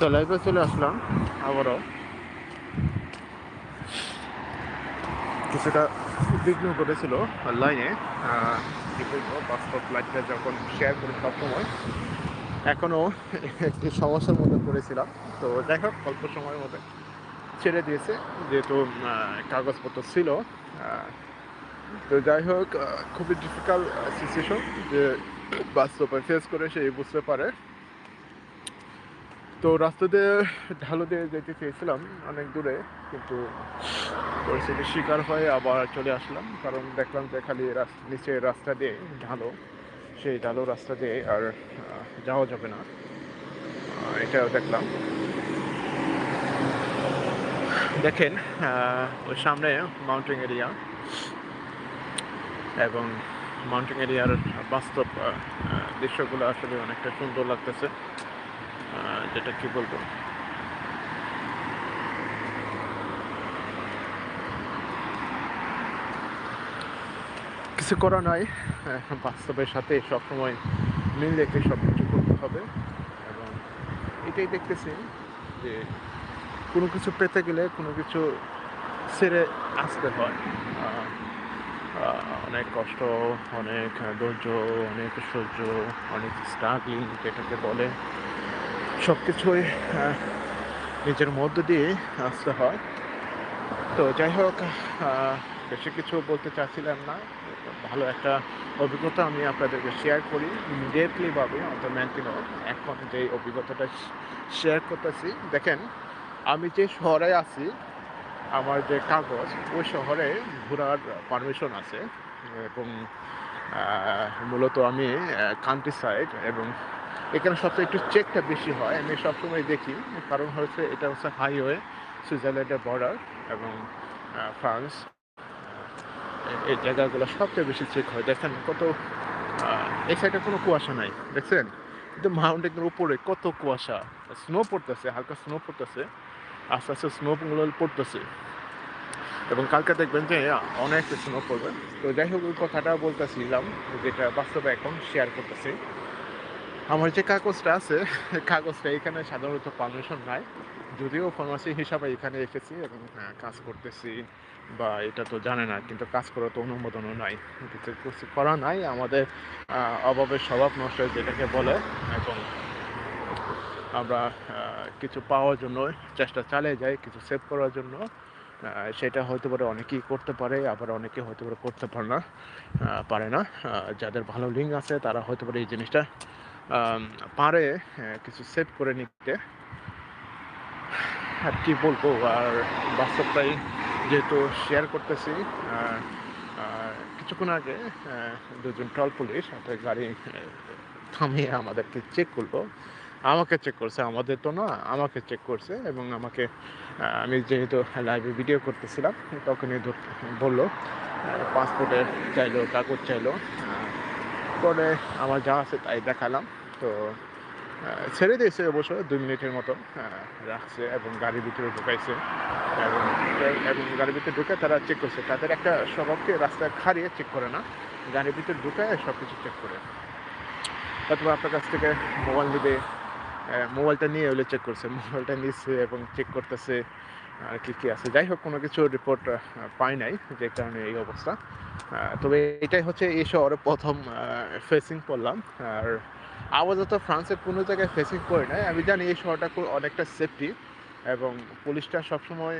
তো লাইভে চলে আসলাম আবারও। কিছুটা উদ্বিগ্ন করেছিল লাইনে কি বলব, বাস্তব লাইফটা যখন শেয়ার করি সবসময় এখনও একটি সমস্যার মধ্যে পড়েছিলাম। তো যাই হোক, অল্প সময়ের মধ্যে ছেড়ে দিয়েছে, যেহেতু কাগজপত্র ছিল। তো যাই হোক খুবই ডিফিকাল্ট সিচুয়েশন যে বাস্তবে ফেস করে সে বুঝতে পারে। তো রাস্তা দিয়ে ঢালু দিয়ে যেতে চেয়েছিলাম অনেক দূরে, কিন্তু পরিস্থিতির শিকার হয়ে আবার চলে আসলাম, কারণ দেখলাম যে খালি নিচে রাস্তা দিয়ে ঢালো, সেই ঢালো রাস্তা দিয়ে আর যাওয়া যাবে না। এটাও দেখলাম। দেখেন ওই সামনে মাউন্টেন এরিয়া এবং মাউন্টেন এরিয়ার বাস্তব দৃশ্যগুলো আসলে অনেকটা সুন্দর লাগতেছে। যেটা কি বলব? কিছু করা নাই। বাস্তবের সাথে সবসময় মিল রেখে সব কিছু করতে হবে। এবং এটাই দেখতেছি যে কোনো কিছু পেতে গেলে কোনো কিছু ছেড়ে আসতে হয়। অনেক কষ্ট, অনেক ধৈর্য, অনেক সহ্য, অনেক স্ট্রাগলিং যেটাকে বলে। সব কিছুই নিজের মধ্য দিয়ে আসতে হয়। তো যাই হোক বেশি কিছু বলতে চাচ্ছিলাম না। ভালো একটা অভিজ্ঞতা আমি আপনাদেরকে শেয়ার করি ইমিডিয়েটলিভাবে অন্তত মেনটেন এখন যে অভিজ্ঞতাটা শেয়ার করতেছি, দেখেন, আমি যে শহরে আছি, আমার যে কাগজ, ওই শহরে ঘোরার পারমিশন আছে। এবং মূলত আমি কান্ট্রি সাইড এবং এখানে সবচেয়ে একটু চেকটা বেশি হয়, আমি সবসময় দেখি। কারণ হচ্ছে এটা হচ্ছে হাইওয়ে সুইজারল্যান্ডের বর্ডার এবং ফ্রান্স এই জায়গাগুলো সবচেয়ে বেশি চেক হয়। দেখেন কত এই সাইডে কোনো কুয়াশা নাই, দেখছেন? কিন্তু মাউন্টেনের উপরে কত কুয়াশা। স্নো পড়তেছে, হালকা স্নো পড়তেছে, আস্তে আস্তে স্নোগুলো পড়তেছে। এবং কালকে দেখবেন যে অনেক স্নো পড়বে। তো যাই হোক কথাটা বলতেছিলাম, যেটা বাস্তবে এখন শেয়ার করতেছি। আমার যে কাগজটা আছে কাগজটা এখানে সাধারণত পারমিশন নাই। যদিও ফার্মাসি হিসাবে এখানে এসেছি এবং হ্যাঁ, কাজ করতেছি বা এটা তো জানে না কিন্তু কাজ করার তো অনুমোদনও নাই কিছু কিছু করা নাই। আমাদের অভাবের স্বভাব নষ্ট যেটাকে বলে এবং আমরা কিছু পাওয়ার জন্য চেষ্টা চালিয়ে যাই কিছু সেভ করার জন্য। সেটা হয়তো পারে অনেকেই করতে পারে আবার অনেকে হয়তো পারে করতে পারে না পারে না। যাদের ভালো লিঙ্ক আছে তারা হয়তো পারে এই জিনিসটা পারে কিছু সেভ করে নিতে। আর কি বলব, আর বাস্তবটাই যেহেতু শেয়ার করতেছি কিছুক্ষণ আগে দুজন টল পুলিশ একটা গাড়ি থামিয়ে আমাদেরকে চেক করল। আমাকে চেক করছে, আমাদের তো না, আমাকে চেক করছে এবং আমাকে আমি যেহেতু লাইভে ভিডিও করতেছিলাম, তখনই বলল পাসপোর্টের চাইলো, কাগজ চাইলো পরে আমার যা আছে, তাই দেখালাম। তো ছেড়ে দিয়েছে অবশ্য, দুই মিনিটের মতো রাখছে এবং গাড়ির ভিতরে ঢুকাইছে। এবং এবং গাড়ির ভিতরে ঢুকে তারা চেক করছে। তাদের একটা স্বভাবকে রাস্তায় খাড়িয়ে চেক করে না। গাড়ির ভিতরে ঢুকায় সব কিছু চেক করে। অথবা আপনার কাছ থেকে মোবাইল নিবে মোবাইলটা নিয়ে হলে চেক করছে। মোবাইলটা নিচ্ছে এবং চেক করতেছে, আর কি, কী আছে। যাই হোক, কোনো কিছু রিপোর্ট পাই নাই, যে কারণে এই অবস্থা। তবে এটাই হচ্ছে এই শহরে প্রথম ফেসিং করলাম। আর আপাতত ফ্রান্সের কোনো জায়গায় ফেসিং করি নাই। আমি জানি এই শহরটা খুব অনেকটা সেফটি এবং পুলিশটা সবসময়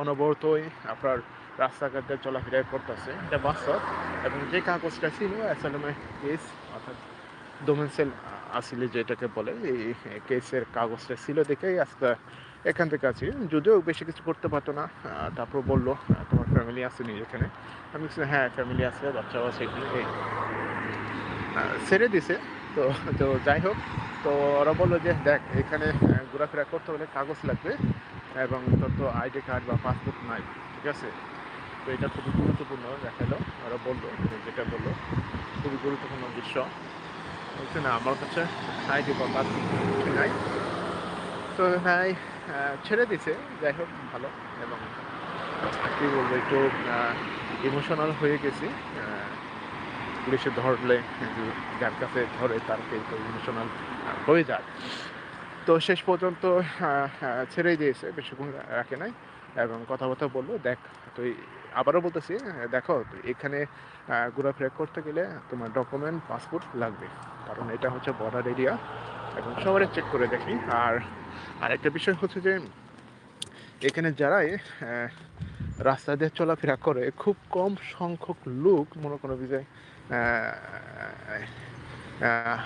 অনবরতই আপনার রাস্তাঘাটে চলাফেরাই করতেছে। এটা বাস্তব। এবং যে কাগজটা ছিল অ্যাসালামে কেস অর্থাৎ ডোমেন্সেল আসলে যেটাকে বলে, এই কেসের কাগজটা ছিল দেখেই আজকে এখান থেকে আছি। যদিও বেশি কিছু করতে পারতো না তারপর বলল তোমার ফ্যামিলি আসেনি এখানে। আমি হ্যাঁ ফ্যামিলি আছে, বাচ্চাও আছে এখানে। এই ছেড়ে দিছে। তো তো যাই হোক, তো ওরা বলল যে, দেখ, এখানে ঘোরাফেরা করতে হলে কাগজ লাগবে এবং তোর তো আইডি কার্ড বা পাসপোর্ট নাই, ঠিক আছে? তো এটা খুবই গুরুত্বপূর্ণ দেখাল। ওরা বলল, যেটা বলল, খুবই গুরুত্বপূর্ণ বিষয় বলছে না, আমার কাছে আইডি পাসপোর্ট কিছু নাই। তো নাই ছেড়ে দিছে, যাই হোক, ভালো। এবং কী বলব, একটু ইমোশনাল হয়ে গেছি। পুলিশে ধরলে যার কাছে ধরে তার একটু ইমোশনাল হয়ে যায় তো শেষ পর্যন্ত ছেড়েই দিয়েছে, বেশিক্ষণ রাখে নাই। এবং কথাবার্তা বলল, দেখ, তুই আবারও বলতেছি, দেখো, এখানে ঘোরাফেরা করতে গেলে তোমার ডকুমেন্ট পাসপোর্ট লাগবে। কারণ এটা হচ্ছে বর্ডার এরিয়া এবং সবারই চেক করে দেখি। আর আরেকটা বিষয় হচ্ছে যে, এখানে যারাই রাস্তা দিয়ে চলাফেরা করে, খুব কম সংখ্যক লোক মনে করো যে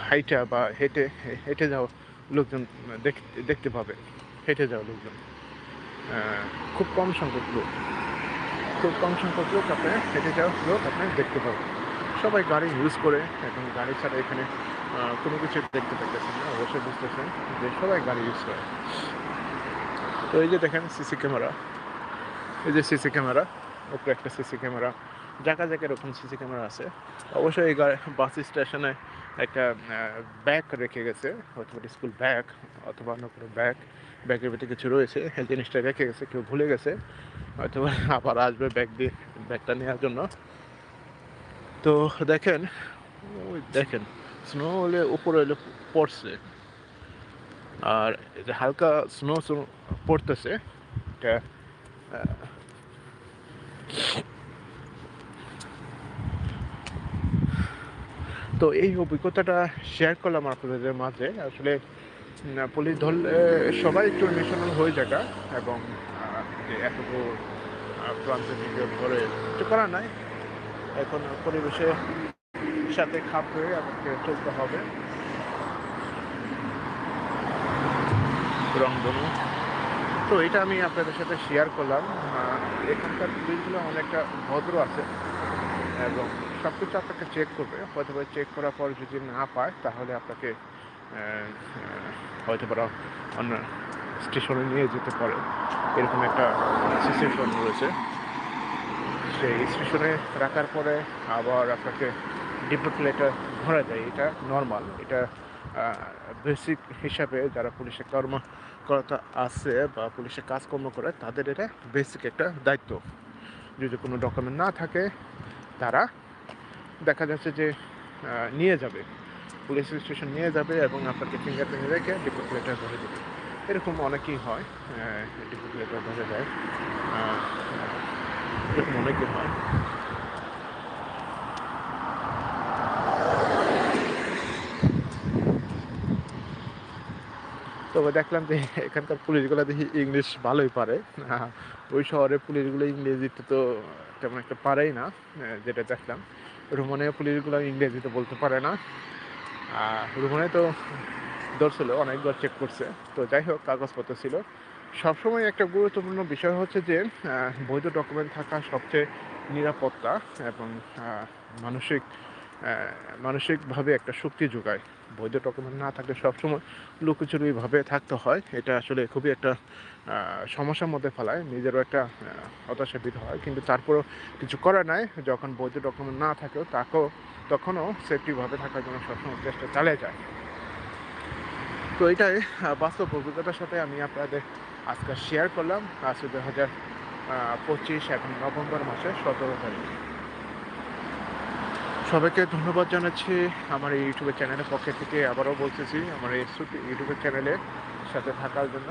হাইটা বা হেঁটে হেঁটে যাওয়া লোকজন দেখ- দেখতে পাবে। হেঁটে যাওয়া লোকজন। খুব কম সংখ্যক লোক। খুব কম সংখ্যক লোক আপনি হেঁটে যাওয়া লোক আপনি দেখতে পাবেন। সবাই গাড়ি ইউজ করে এখন গাড়ি ছাড়া এখানে কোনো কিছু দেখতে পাইতেছেন না, অবশ্যই বুঝতেছেন যে সবাই গাড়ি ইউজ করে। তো এই যে দেখেন সিসি ক্যামেরা এই যে সিসি ক্যামেরা ওপরে একটা সিসি ক্যামেরা জায়গা জায়গায় এরকম সিসি ক্যামেরা আছে। অবশ্যই এই বাস স্টেশনে একটা ব্যাগ রেখে গেছে, অথবা স্কুল ব্যাগ অথবা অন্য কোনো ব্যাগ ব্যাগের ভিতরে কিছু রয়েছে এই জিনিসটা রেখে গেছে, কেউ ভুলে গেছে হয়তো আবার আসবে ব্যাগ দিয়ে, ব্যাগটা নেওয়ার জন্য। তো দেখেন, ওই দেখেন স্নো হলে উপরে হলে পড়ছে, আর যে হালকা স্নো স্নো পড়তেছে, এটা তো এই অভিজ্ঞতাটা শেয়ার করলাম আপনাদের মাঝে, আসলে পুলিশ ধরলে সবাই একটু ইমোশনাল হয়ে যাকা এবং আহ, যে এত দূর, আহ, প্রান্তে নিজে ধরে কিছু করার নাই। এখন পরিবেশের সাথে খাপ হয়ে আমাকে চলতে হবে। রংধনু। তো এটা আমি আপনাদের সাথে শেয়ার করলাম। এখানকার পুলিশগুলো অনেকটা ভদ্র আছে এবং সব কিছু আপনাকে চেক করবে। হয়তো চেক করার পর যদি না পায় তাহলে আপনাকে হয়তো বা অন্য স্টেশনে নিয়ে যেতে পারে। এরকম একটা সিচুয়েশন রয়েছে। সেই স্টেশনে রাখার পরে আবার আপনাকে ডিপোট লেটার ধরা যায়। এটা নর্মাল এটা বেসিক হিসাবে যারা পুলিশের কর্মকর্তা আছে বা পুলিশের কাজকর্ম করে, তাদের এটা বেসিক একটা দায়িত্ব। যদি কোনো ডকুমেন্ট না থাকে, তারা দেখা যাচ্ছে যে নিয়ে যাবে। পুলিশ স্টেশন নিয়ে যাবে এবং আপনাকে ফিঙ্গার প্রিন্ট রেখে ডিপোট লেটার ধরে দেবে। এরকম অনেকেই হয় ডিপোট লেটার ধরে দেয়। এরকম অনেকেই হয়। তবে দেখলাম যে এখানকার পুলিশগুলো দেখি ইংলিশ ভালোই পারে। ওই শহরে পুলিশগুলো ইংরেজিতে তো তেমন একটা পারেই না যেটা দেখলাম। রোমানিয়া পুলিশগুলো ইংরেজিতে বলতে পারে না। রোমানে তো ধরছিল, অনেকবার চেক করছে। তো যাই হোক, কাগজপত্র ছিল। সবসময় একটা গুরুত্বপূর্ণ বিষয় হচ্ছে যে বৈধ ডকুমেন্ট থাকা সবচেয়ে নিরাপত্তা এবং মানসিক মানসিকভাবে একটা শক্তি যোগায়। বৈধ ডকুমেন্ট না থাকলে সবসময় লুকোচুরিভাবে থাকতে হয়। এটা আসলে খুবই একটা সমস্যার মধ্যে ফেলায় নিজেরও একটা আহ, হতাশাবিত হয়। কিন্তু তারপরেও কিছু করার নাই। যখন বৈধ ডকুমেন্ট না থাকেও তাকেও তখনও সেফটিভাবে থাকার জন্য সবসময় চেষ্টা চালিয়ে যায়। তো এটাই বাস্তব অভিজ্ঞতার সাথে আমি আপনাদের আজকে শেয়ার করলাম। আজকে দু হাজার পঁচিশ এখন নভেম্বর মাসের সতেরো তারিখ। সবাইকে ধন্যবাদ জানাচ্ছি। আমার এই ইউটিউবের চ্যানেলের পক্ষে থেকে আবারও বলতেছি, আমার এই ইউটিউবের চ্যানেলের সাথে থাকার জন্য।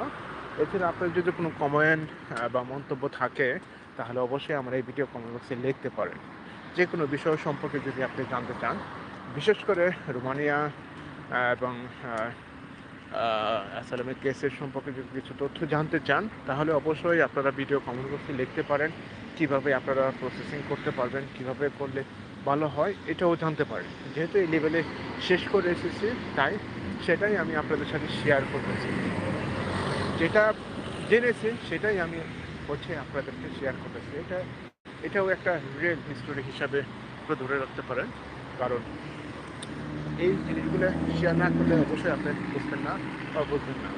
এছাড়া আপনার যদি কোনো কমেন্ট বা মন্তব্য থাকে, তাহলে অবশ্যই আমার এই ভিডিও কমেন্ট বক্সে লিখতে পারেন। যে কোনো বিষয় সম্পর্কে যদি আপনি জানতে চান, বিশেষ করে রোমানিয়া এবং অ্যাসালামের কেসের সম্পর্কে যদি কিছু তথ্য জানতে চান, তাহলে অবশ্যই আপনারা ভিডিও কমেন্ট বক্সে লিখতে পারেন। কীভাবে আপনারা প্রসেসিং করতে পারবেন, কীভাবে করলে ভালো হয়, এটাও জানতে পারেন যেহেতু এই লেভেলে শেষ করে এসেছি, তাই সেটাই আমি আপনাদের সাথে শেয়ার করতেছি যেটা জেনেছি, সেটাই আমি হচ্ছে আপনাদেরকে শেয়ার করতেছি এটা, এটাও একটা রিয়েল হিস্টোরি হিসাবে ধরে রাখতে পারেন। কারণ এই জিনিসগুলো শেয়ার না করলে অবশ্যই আপনি বুঝবেন না বা বুঝবেন না।